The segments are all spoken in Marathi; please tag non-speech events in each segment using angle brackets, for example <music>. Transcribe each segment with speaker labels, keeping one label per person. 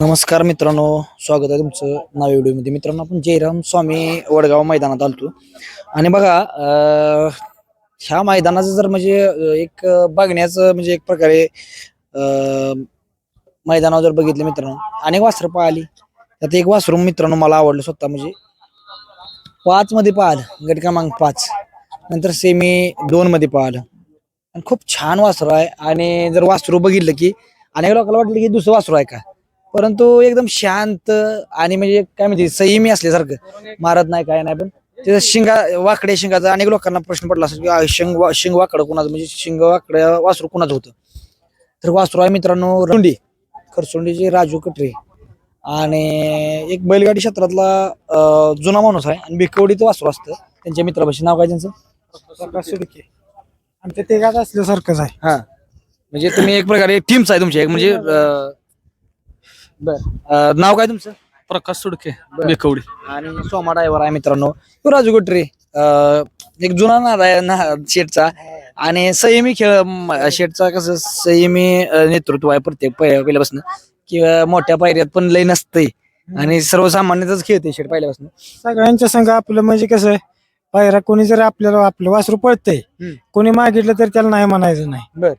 Speaker 1: नमस्कार मित्रांनो स्वागत आहे तुमचं नाव व्हिडिओमध्ये. मित्रांनो आपण जयराम स्वामी वडगाव मैदानात आलतो. आणि बघा ह्या मैदानाचं जर म्हणजे एक बघण्याचं म्हणजे एक प्रकारे मैदानावर जर बघितलं मित्रांनो अनेक वासरं पाहिली. त्यात एक वासरूम मित्रांनो मला आवडलं स्वतः म्हणजे पाच मध्ये पाहिलं गट क्रमांक पाच. नंतर सेमी दोन मध्ये पाहिलं. आणि खूप छान वासरू आहे. आणि जर वासरू बघितलं की अनेक लोकांना वाटलं की दुसरं वासरू आहे का? परंतु एकदम शांत आणि म्हणजे काय म्हणजे संयमी असल्यासारखं. मारत नाही काय नाही पण त्याचं शिंगा वाकड्या शिंगाचा अनेक लोकांना प्रश्न पडला असेल की शिंग वा- शिंग वाकडं कुणाचं? म्हणजे शिंग वाकड्या वासरू कुणाचं होतं? तर वासरू आहे मित्रांनो रुंडी खरसुंडीचे राजू कटरे. आणि एक बैलगाडी क्षेत्रातला जुना माणूस आहे आणि भिकवडीचं वासरू असतं. त्यांच्या मित्रापाशी नाव काय त्यांचं?
Speaker 2: प्रकाश शिर्के आमच्या तिघात असल्यासारखंच आहे.
Speaker 1: हा. म्हणजे तुम्ही एक प्रकारे टीमच आहे तुमची एक म्हणजे बर. नाव काय तुमचं?
Speaker 3: प्रकाश सुडके बेकवडी
Speaker 1: आणि सोमा ड्रायव्हर आहे मित्रांनो. तो राजू गटरे एक जुना नाद आहे ना शेटचा आणि संयमी खेळ म, शेटचा कसं संयमी नेतृत्व आहे प्रत्येक पहि- पहिल्यापासून. किंवा मोठ्या पायऱ्यात पण लय नसतंय. आणि सर्वसामान्यतच खेळते शेट पहिल्यापासून.
Speaker 2: सगळ्यांच्या संघ आपलं म्हणजे कसं पायरा कोणी जर आपल्याला आपलं वासरू पळतंय. कोणी मागितलं तर त्याला नाही म्हणायचं नाही.
Speaker 1: बर.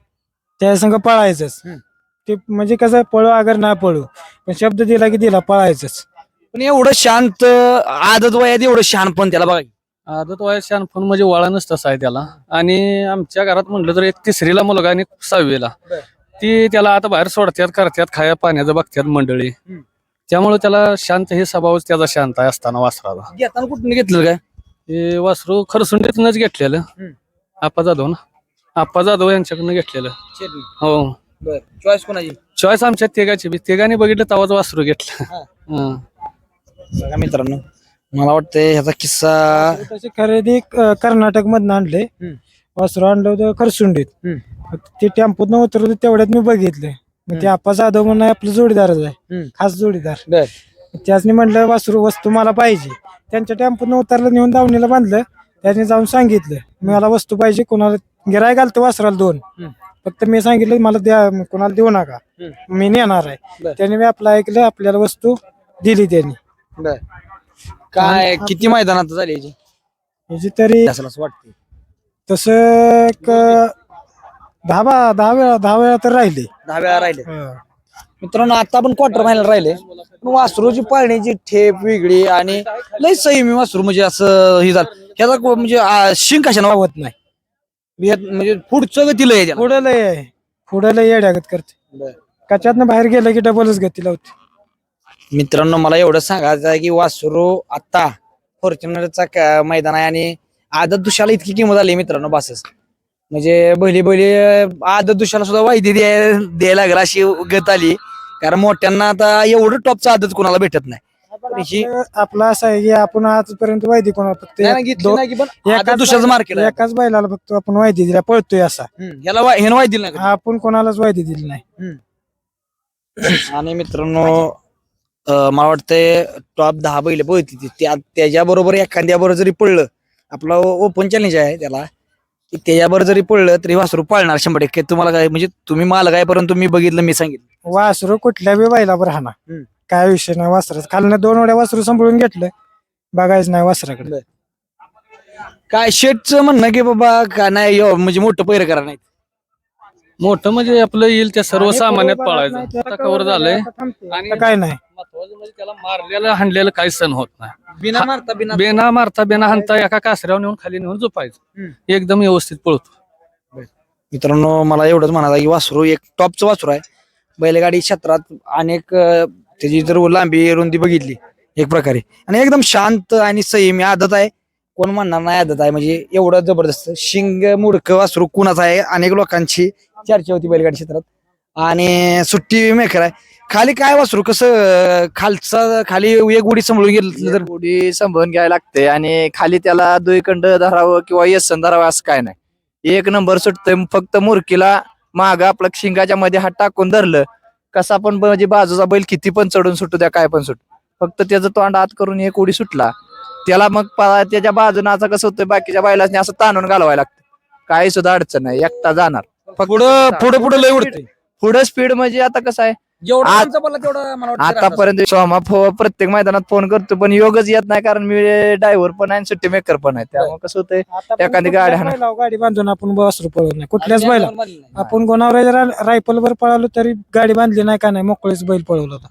Speaker 2: त्या संघ पळायचंच. ते म्हणजे कसं पळू अगर नाही पळू. पण शब्द दिला की दिला पळायचंच.
Speaker 1: पण एवढं शांत आदत वयात एवढं शान पण त्याला बघा.
Speaker 3: आदत वयात शानफोन म्हणजे वळणच तसं आहे त्याला. आणि आमच्या घरात म्हटलं तर एक तिसरीला मुलगा आणि सहावीला.
Speaker 1: बर.
Speaker 3: ती त्याला आता बाहेर सोडतात करतात खाया पाण्याचं बघतात मंडळी.
Speaker 1: हम्म.
Speaker 3: त्यामुळे त्याला शांत हे स्वभावच त्याचा शांत आहे असताना वासराला.
Speaker 1: घेताना कुठून घेतलं काय?
Speaker 3: हे वासरू खरसुंडीतूनच घेतलेलं.
Speaker 1: हम्म.
Speaker 3: आप्पा जाधव ना. आप्पा जाधव यांच्याकडनं घेतलेलं. हो.
Speaker 1: बर. चॉईस कोणाची?
Speaker 3: चॉईस आमच्या तिघाची बी तिघांनी बघितलं तवाच वासरू घेतलं.
Speaker 1: हा.
Speaker 3: हं.
Speaker 1: बघा मित्रांनो मला वाटतं ह्याचा किस्सा
Speaker 2: तशी खरेदी कर्नाटक मधनं आणले
Speaker 1: हम्म.
Speaker 2: वासरू आणलं होतं खरसुंडीत. ते टेम्पोत उतरलं तेवढ्यात मी बघितलं मग ते आपा जाधव म्हणून आपलं जोडीदारच आहे.
Speaker 1: हम्म.
Speaker 2: खास जोडीदार.
Speaker 1: बर.
Speaker 2: त्यासनी म्हटलं वासरू वस्तू मला पाहिजे. त्यांच्या टेम्पोतनं उतरलं नेऊन दावणीला बांधलं. त्याने जाऊन सांगितलं मला वस्तू पाहिजे कोणाला गिराय घालतो वासराला दोन.
Speaker 1: हम्म.
Speaker 2: फक्त मी सांगितलं मला द्या कोणाला देऊ नका. मी नेणार आहे. त्याने मी आपलं ऐकलं आपल्याला वस्तू दिली त्यांनी.
Speaker 1: बर. काय किती मैदानात झाली याची?
Speaker 2: ह्याची तरी
Speaker 1: असेल असं वाटतं
Speaker 2: तसं एक दहा बा दहा वेळा दहा वेळा तर राहिले.
Speaker 1: दहा वेळा राहिले. मित्रांनो आता पण क्वार्टर फायनल राहिले. पण वासरूची पाळण्याची ठेप वेगळी आणि लय संयमी वासरू म्हणजे असं हे झालं. ह्याचा को- म्हणजे आ, शिंग कशानं वावत नाही. म्हणजे पुढचं गती लय त्याला.
Speaker 2: पुढे लय आहे. पुढे लय येड्यागत करते. कच्यातनं बाहेर गेलं की डबलच गती लावते.
Speaker 1: मित्रांनो मला एवढं सांगायचं आहे की वासरू आता फॉर्च्युनरचा मैदान आहे आणि आदत दुशाला इतकी किंमत आली मित्रांनो बसच. म्हणजे पहिली पहिली आदत दुशाला सुद्धा वायदी द्याय द्यायला लागला अशी गत आली. कारण मोठ्यांना आता एवढं टॉपचं आदत कोणाला भेटत नाही. ही-
Speaker 2: आपलं- असं आहे की आपण आजपर्यंत वायदी कोणाला फक्त
Speaker 1: नाही ना,
Speaker 2: एक-
Speaker 1: घेतली
Speaker 2: दो-
Speaker 1: नाही की पण
Speaker 2: एकाच
Speaker 1: आदत दुशाचं
Speaker 2: बैला-
Speaker 1: मार्केट
Speaker 2: एकाच बैलाला फक्त आपण वायदी दिला पळतोय असा.
Speaker 1: याला वा- ह्यानं वायदी दिली नाही
Speaker 2: आपण कोणालाच वायदी दिली नाही.
Speaker 1: आणि मित्रांनो अं, मला वाटतंय टॉप दहा बैल पळती त्या त्याच्याबरोबर एखाद्या बरोबर जरी पडलं आपला ओपन चॅलेंज आहे त्याला. की त्याच्याबरोबर जरी पडलं तरी वासरू पाळणार शंभर टक्के. तुम्हाला काय म्हणजे तुम्ही मालक आहे परंतु मी बघितलं मी सांगितलं.
Speaker 2: वासरू कुठल्या बी बैलावर राहणार.
Speaker 1: हम्म.
Speaker 2: काय विषय नाही वासराच खालनं दोन वेळा वासरू सांभाळून घेतलं बघायचं नाही वासराकडे.
Speaker 1: काय शेटचं म्हणणं की बाबा का नाही यो, म्हणजे मोठं पैर करा नाही
Speaker 3: मोठं म्हणजे आपलं येईल त्या सर्वसामान्यात पळायचं. आता कव्हर झालंय. आणि
Speaker 2: आता काय नाही.
Speaker 3: महत्वाचं म्हणजे त्याला मारलेलं हाणलेलं काही सण होत नाही.
Speaker 1: बिना मारता बिना
Speaker 3: बेना मारता बेना हाणता एका कासऱ्यावर नेऊन खाली नेऊन झोपायचं. एकदम व्यवस्थित पळतो.
Speaker 1: मित्रांनो मला एवढंच म्हणायचं की वासरू एक टॉपचं वासरू आहे. बैलगाडी क्षेत्रात अनेक अं, त्याची जर लांबी रुंदी बघितली एक प्रकारे. आणि एकदम शांत आणि संयमी आदत आहे. कोण म्हणणार नाही आदत आहे. म्हणजे एवढं जबरदस्त. शिंग मुडक वासरू कुणाचा आहे? अनेक लोकांची चर्चा होती बैलगाडी क्षेत्रात. आणि सुट्टी मेकर आहे. खाली काय वासरू? कसं खालचा खाली एक उडी सांभाळून गेलं तर?
Speaker 4: उडी सांभाळून घ्यायला लागते. आणि खाली त्याला दुईकंड धरावं किंवा यसन धरावं असं काय नाही. एक नंबर सुटतंय. फक्त मुरकीला माग आपलं शिंगाच्या मध्ये हात टाकून धरलं. कसा पण म्हणजे बाजूचा बैल किती पण चढून सुटू द्या काय पण सुट. फक्त त्याचं तोंड आत करून एक उडी सुटला. त्याला मग पा- त्याच्या बाजूनं असं कसं होतं बाकीच्या बैलांनी असं ताणून घालवायला लागतं. काही सुद्धा अडचण नाही एकटा जाणार.
Speaker 1: पुढं पुढं पुढं लय उडते
Speaker 4: पुढं स्पीड म्हणजे आता कसं आहे
Speaker 1: जेवढा
Speaker 4: आज-
Speaker 1: आमचा बोलला तेवढं मला वाटतं राहत असेल.
Speaker 4: आतापर्यंत फो- प्रत्येक मैदानात फोन करतो पण योगच येत नाही कारण मी ड्रायव्हर पण आहे आणि सुट्टी मेकर पण आहे. त्यामुळे कसं होतंय
Speaker 2: आता
Speaker 4: एखादी गाडी
Speaker 2: कुठल्याच
Speaker 4: हाणा.
Speaker 2: बैलावर गाडी बांधून आपण वासरू पळवत नाही. कुठल्याच
Speaker 1: आणि
Speaker 2: बैला. आपण गोनावऱ्याच्या रायफल वर पळालो तरी गाडी बांधली नाही का नाही मोकळेच बैल पळवला होता.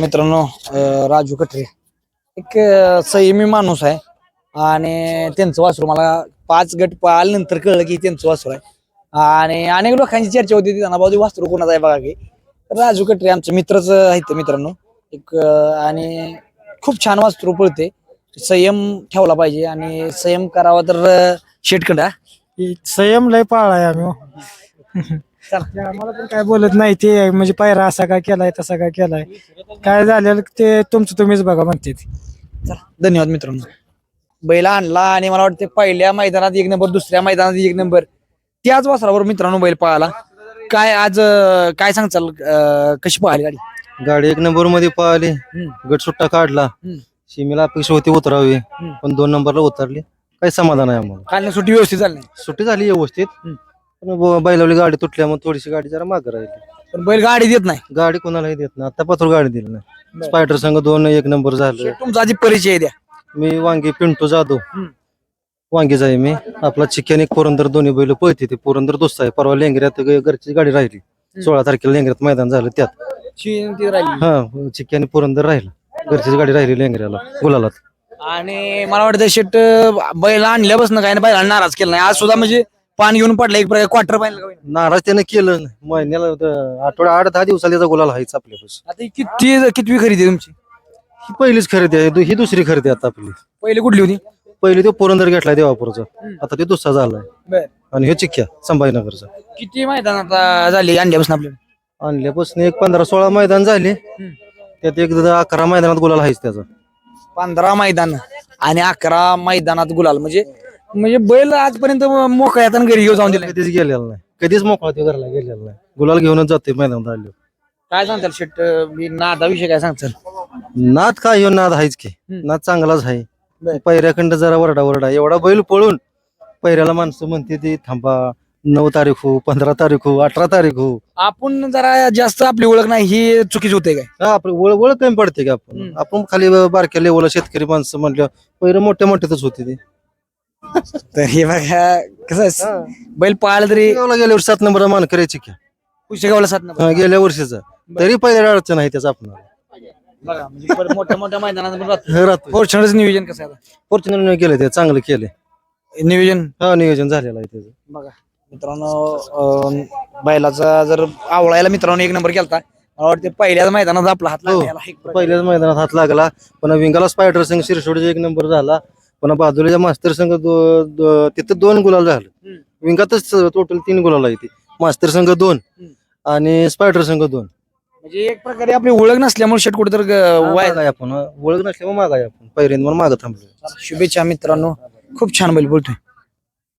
Speaker 1: मित्रांनो अं, राजू कटरे. एक अं, संयमी माणूस आहे आणि त्यांचं वासरू मला पाच गट पाहिल्यानंतर कळलं की त्यांचं वासरू आहे. आणि अनेक लोकांची चर्चा होती त्यांना बाबा वासरू कोणाचं आहे बघा की. राजू कटरे आमचे मित्रच आहेत मित्रांनो. एक आणि खूप छान वासरू पळते. संयम ठेवला पाहिजे आणि संयम करावा तर शेटकडा
Speaker 2: ही? संयम लय पाळाय आम्ही हो. ते आम्हाला पण काय बोलत नाही ते म्हणजे पायरा असा काय केलाय तसा काय केलाय. काय झालेलं ते तुमचं तुम्हीच बघा म्हणते.
Speaker 1: चला धन्यवाद मित्रांनो. बैला आणला आणि मला वाटते पहिल्या मैदानात एक नंबर दुसऱ्या मैदानात एक नंबर. त्याच वासरावर मित्रांनो बैल पळाला. काय आज अं, काय सांगचाल अं, कशी पळाली गाडी?
Speaker 5: गाडी एक नंबरमध्ये पळाली.
Speaker 1: हम्म.
Speaker 5: गट सुट्टा काढला.
Speaker 1: हम्म.
Speaker 5: सीमेला अपेक्षा होती उतरावी. पण दोन नंबरला उतरली. काही समाधान आहे आम्हाला.
Speaker 1: काल सुट्टी व्यवस्थित झाली नाही.
Speaker 5: सुट्टी झाली व्यवस्थित.
Speaker 1: हम्म.
Speaker 5: पण ब- बैलावली गाडी तुटल्यामुळे थोडीशी गाडी जरा मागे राहिली.
Speaker 1: पण बैल गाडी देत नाही.
Speaker 5: गाडी कोणालाही देत नाही. आता पत्र गाडी दिली नाही.
Speaker 1: बरं.
Speaker 5: स्पायडर संघ दोन एक नंबर झालं.
Speaker 1: तुमचा आधी परिचय द्या.
Speaker 5: मी वांगी पिंटू जाधव.
Speaker 1: हम्म.
Speaker 5: वांगीच आहे मी. आपला चिकन एक पुरंदर दोन्ही बैल पळते ते. पुरंदर दोस्त आहे. परवा लेंगऱ्यात ग- घरची गाडी राहिली. सोळा तारखेला लेंगऱ्यात मैदान झालं त्यात.
Speaker 1: ची- ती राहिली.
Speaker 5: हा चिकन पुरंदर राहिला. घरचीच गाडी राहिली लेंगऱ्याला गुलालात.
Speaker 1: आणि मला वाटतं शेट बैल आणल्यापासून काय नाही बैला नाराज केला नाही. आज सुद्धा म्हणजे पान घेऊन पडला एक प्रकार क्वार्टर पाहिलं
Speaker 5: नाराज त्यानं केलं. महिन्याला अं, आठवड्या आठ दहा दिवसाला त्याचा गुलाल हायच आपल्यापासून
Speaker 1: आता ही किती कितवी खरेदी आहे तुमची?
Speaker 5: ही पहिलीच खरेदी आहे. दु- ही दुसरी खरेदी आहे आता आपली.
Speaker 1: पहिली कुठली होती?
Speaker 5: पहिली तो पुरंदर घेतलाय देवापूरचा. आता ते दुसरा झालाय.
Speaker 1: बर.
Speaker 5: आणि हे चिक्क्या संभाजीनगरचा.
Speaker 1: किती मैदान आता झाली आणल्यापासून आपल्याला
Speaker 5: आणल्यापासून एक पंधरा सोळा मैदान झाले. त्यात एक अकरा मैदानात गुलाल हायच त्याचा.
Speaker 1: पंधरा मैदान आणि अकरा मैदानात गुलाल. म्हणजे म्हणजे बैल आजपर्यंत मोकळ्यात आणि घरी घेऊन जाऊन दिला
Speaker 5: कधीच गेलेला नाही. कधीच मोकळा तो घरला गेलेला नाही. गुलाल घेऊनच जाते मैदानात आले.
Speaker 1: काय सांगताल शेट मी नादाविषयी काय सांगताल?
Speaker 5: नाद काय ह्यो नाद हायच की. नाद चांगलाच आहे. पैऱ्याखंड जरा वरडा वरडा एवढा बैल पळून पैऱ्याला माणसं म्हणते ती थांबा नऊ तारीख हो पंधरा तारीख हो अठरा तारीख. हो
Speaker 1: आपण जरा जास्त आपली ओळख नाही ही चुकीची होते काय?
Speaker 5: हा आपली ओळख ओळख कमी पडते का आपण?
Speaker 1: हम्म.
Speaker 5: आपण खाली बारक्या लेवलला शेतकरी माणसं म्हणलं पहिलं मोठ्या मोठ्यातच होती ती. <laughs>
Speaker 1: तर हे बघा कसं आहे, बैल पाळला तरी
Speaker 5: गावला गेल्या वर्षी सात नंबर मान करायची की
Speaker 1: सात नंबर.
Speaker 5: हा, गेल्या वर्षीचा. तरी पहिल्या अडचण आहे त्याचा आपण
Speaker 1: बघा म्हणजे परत मोठ्या मोठ्या मैदानात पण राहतो
Speaker 5: राहतो
Speaker 1: फॉर्च्युनरचं नियोजन कसं आहे आता?
Speaker 5: फॉर्च्युनर केलं ते चांगलं केले
Speaker 1: नियोजन
Speaker 5: हा नियोजन झालेलं आहे त्याचं
Speaker 1: बघा मित्रांनो अं, बैलाचा जर आवळायला मित्रांनो एक नंबर केलता मला वाटते पहिल्याच मैदानात आपला हात
Speaker 5: हो.
Speaker 1: लागला एक प्रकारे.
Speaker 5: पहिल्याच मैदानात हात लागला पुन्हा विंगाला स्पायडर संघ शिरसोडीचा एक नंबर झाला पुन्हा बाजूला मास्तर संघ दो- दो- तिथं दोन गुलाल झालं. विंगातच टोटल तीन गुलाल आहे ती मास्तर संघ दोन
Speaker 1: हम्म.
Speaker 5: आणि स्पायडर संघ दोन
Speaker 1: म्हणजे एक प्रकारे आपली ओळख नसल्यामुळे शेट कुठे तर वाय
Speaker 5: आपण ओळख नसल्यामुळे माग आहे आपण. पहिल्यांदा माग थांबलो
Speaker 1: शुभेच्छा मित्रांनो. खूप छान बैल बोलतोय.